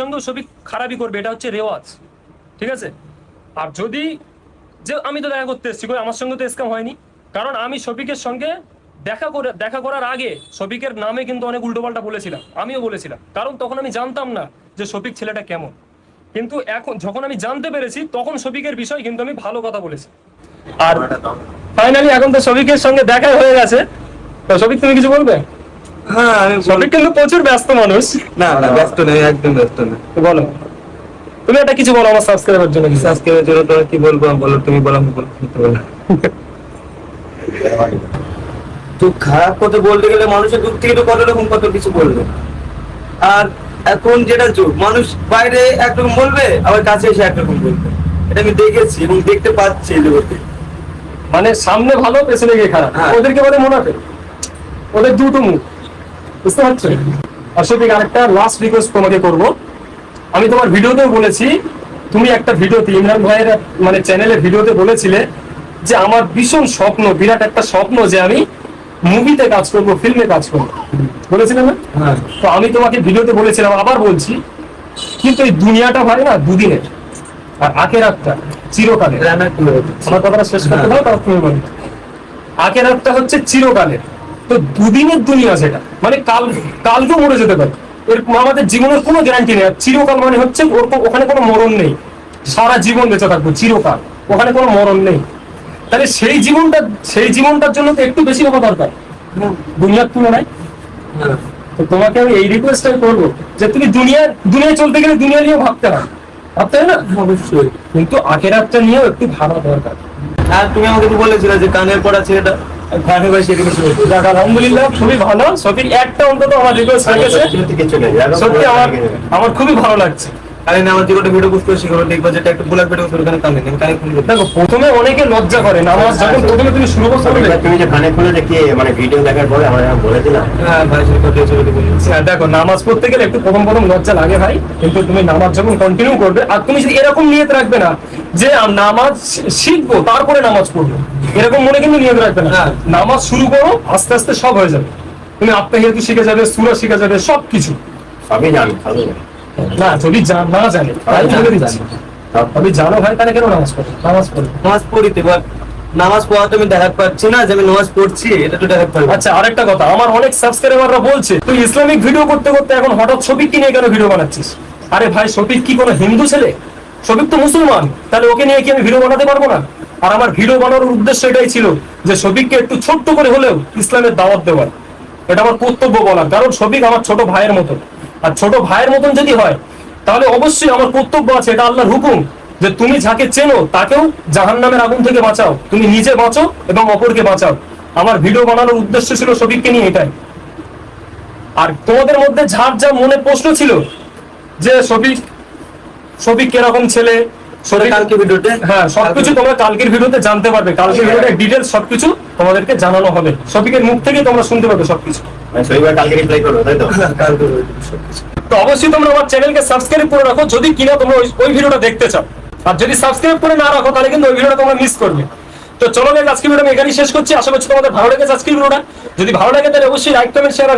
সঙ্গেও সবই খারাপই করবে এটা হচ্ছে রেওয়াজ ঠিক আছে? আর যদি যে আমি তো দেখা করতে এসেছি আমার সঙ্গে তো স্ক্যাম হয়নি। কারণ আমি শফিকের সঙ্গে দেখা করে দেখা করার আগে শফিকের নামে কিন্তু অনেক উল্টোপাল্টা বলেছিলাম আমিও বলেছিলাম। কারণ তখন আমি জানতাম না যে শফিক ছেলেটা কেমন। কিন্তু এখন যখন আমি জানতে পেরেছি তখন শফিকের বিষয় কিন্তু আমি ভালো কথা বলেছি। আর ফাইনালি এখন তো শফিকের সঙ্গে দেখাই হয়ে গেছে। তো শফিক তুমি কিছু বলবে? হ্যাঁ কিন্তু প্রচুর ব্যস্ত মানুষ। না না ব্যস্ত নেই একদম ব্যস্ত নেই। বলো। তুমি একটা কিছু বলো আমার সাবস্ক্রাইবার জন্য কিছু। আজকের জন্য তোমার কি বলব? বলো তুমি বলো আমি বলো তো খারাপ কথা বলতে গেলে মানুষের দূর থেকে তো কত রকম কত কিছু বলবে। আর এখন যেটা যুগ মানুষ বাইরে একরকম বলবে আবার কাছে এসে একরকম বলবে। এটা আমি দেখেছি এবং দেখতে পাচ্ছি জগতে। মানে সামনে ভালো পেছনে গিয়ে খারাপ। হ্যাঁ। ওদেরকে বলে মোনাফে ওদের দুটো মুখ। বুঝতে পারছ আর আরেকটা লাস্ট রিকোয়েস্ট তোমাকে করব। আমি তোমার ভিডিওতেও বলেছি তুমি একটা ভিডিওতে ইমরান ভাইয়ের মানে চ্যানেলে ভিডিওতে বলেছিলে যে আমার ভীষণ স্বপ্ন বিরাট একটা স্বপ্ন যে আমি মুভিতে কাজ করব ফিল্মে কাজ করব। বলেছিলে না? হ্যাঁ। তো আমি তোমাকে ভিডিওতে বলেছিলাম আবার বলছি কিন্তু এই দুনিয়াটা ভাই না দুদিনের আর আখেরাতটা চিরকালের। আমার কথাটা শেষ করতে দাও তারপর তুমি বলো। আখেরাতটা হচ্ছে চিরকালের। তো দুদিনের দুনিয়া সেটা। মানে কাল কালকেও মরে যেতে পারে। এর আমাদের জীবনের কোনো গ্যারান্টি নেই। চিরকাল মানে হচ্ছে ওর ওখানে কোনো মরণ নেই। সারা জীবন বেঁচে থাকব চিরকাল। ওখানে কোনো মরণ নেই। তাহলে সেই জীবনটা সেই জীবনটার জন্য তো একটু বেশি হওয়া দরকার। দুনিয়ার তুলনায়। হ্যাঁ তো তোমাকে আমি এই রিকোয়েস্টটাই করব যে তুমি দুনিয়ার দুনিয়ায় চলতে গেলে দুনিয়া নিয়েও ভাবতে হয়। ভাবতে হয় না? অবশ্যই। কিন্তু আগের আখেরাতটা নিয়েও একটু ভাবা দরকার। আর তুমি আমাকে তো বলেছিলে যে কানের পড়া ছেলেটা গানে বাই সেটা কিছু যাক আলহামদুলিল্লাহ খুবই ভালো। একটা অন্তত আমার রিকোয়েস্ট সত্যি আমার আমার খুবই ভালো লাগছে। আরে আমার জীবনে ভিডিও পোস্ট করে শিখলো দেখব যেটা একটু ব্ল্যাক ভিডিও করে ওখানে কানে নেই কানে খুলে দেখো প্রথমে অনেকে লজ্জা করে নামাজ যখন প্রথমে তুমি শুরু করতে তুমি যে কানে খুলে দেখি মানে ভিডিও দেখার পরে আমরা যখন বলেছিলাম হ্যাঁ ভাই সেটা হ্যাঁ, দেখো নামাজ পড়তে গেলে একটু প্রথম প্রথম লজ্জা লাগে ভাই কিন্তু তুমি নামাজ যখন কন্টিনিউ করবে আর তুমি যদি এরকম নিয়ত রাখবে না যে নামাজ শিখব তারপরে নামাজ পড়ব এরকম মনে কিন্তু নিয়ত রাখবে না। হ্যাঁ। নামাজ শুরু করো আস্তে আস্তে সব হয়ে যাবে। তুমি আত্মাহিয়াতু শিখে যাবে সুরা শিখে যাবে সবকিছু। সবই জানি সবই জানি। না যদি না জানে। তাই বলে দিচ্ছি জানো। ভাই তাহলে কেন নামাজ পড়ো? নামাজ পড়ো। নামাজ পড়িতে নামাজ পড়া তো আমি দেখাতে পারছি না যে আমি নামাজ পড়ছি এটা তো আচ্ছা আরেকটা কথা আমার অনেক সাবস্ক্রাইবাররা বলছে তুই ইসলামিক ভিডিও করতে করতে এখন হঠাৎ শফিক কি নিয়ে কেন ভিডিও বানাচ্ছিস? আরে ভাই শফিক কি কোনো হিন্দু ছেলে? শফিক তো মুসলমান তাহলে ওকে নিয়ে কি আমি ভিডিও বানাতে পারব না? আর আমার ভিডিও বানানোর উদ্দেশ্য এটাই ছিল যে শফিককে একটু ছোট্ট করে হলেও ইসলামের দাওয়াত দেওয়ার। এটা আমার কর্তব্য বলার কারণ শফিক আমার ছোট ভাইয়ের মতন আর ছোট ভাইয়ের মতন যদি হয় তাহলে অবশ্যই আমার কর্তব্য আছে এটা আল্লাহর হুকুম যে তুমি যাকে চেনো তাকেও জাহান্নামের আগুন থেকে বাঁচাও। তুমি নিজে বাঁচো এবং অপরকে বাঁচাও। আমার ভিডিও বানানোর উদ্দেশ্য ছিল শফিককে নিয়ে এটাই। আর তোমাদের মধ্যে যার যা মনে প্রশ্ন ছিল যে শফিক শফিক কীরকম ছেলে কালকে ভিডিওতে? হ্যাঁ সবকিছু তোমরা কালকের ভিডিওতে জানতে পারবে। কালকের ভিডিওতে ডিটেলস সবকিছু তোমাদেরকে জানানো হবে। শফিকের মুখ থেকে তোমরা শুনতে পাবে সবকিছু। শনিবার কালকে রিপ্লাই করব তাই তো? কালকে তো অবশ্যই তোমরা আমার চ্যানেলকে সাবস্ক্রাইব করে রাখো যদি কিনা তোমরা ওই- ওই ভিডিওটা দেখতে চাও। আর যদি সাবস্ক্রাইব করে না রাখো তাহলে কিন্তু ওই ভিডিওটা তোমরা মিস করবে। তো চলো guys, আজকের ভিডিও আমি এখানেই শেষ করছি। আশা করছি তোমাদের ভালো লেগেছে আজকের ভিডিওটা যদি ভালো লাগে তাহলে অবশ্যই লাইক কমেন্ট শেয়ার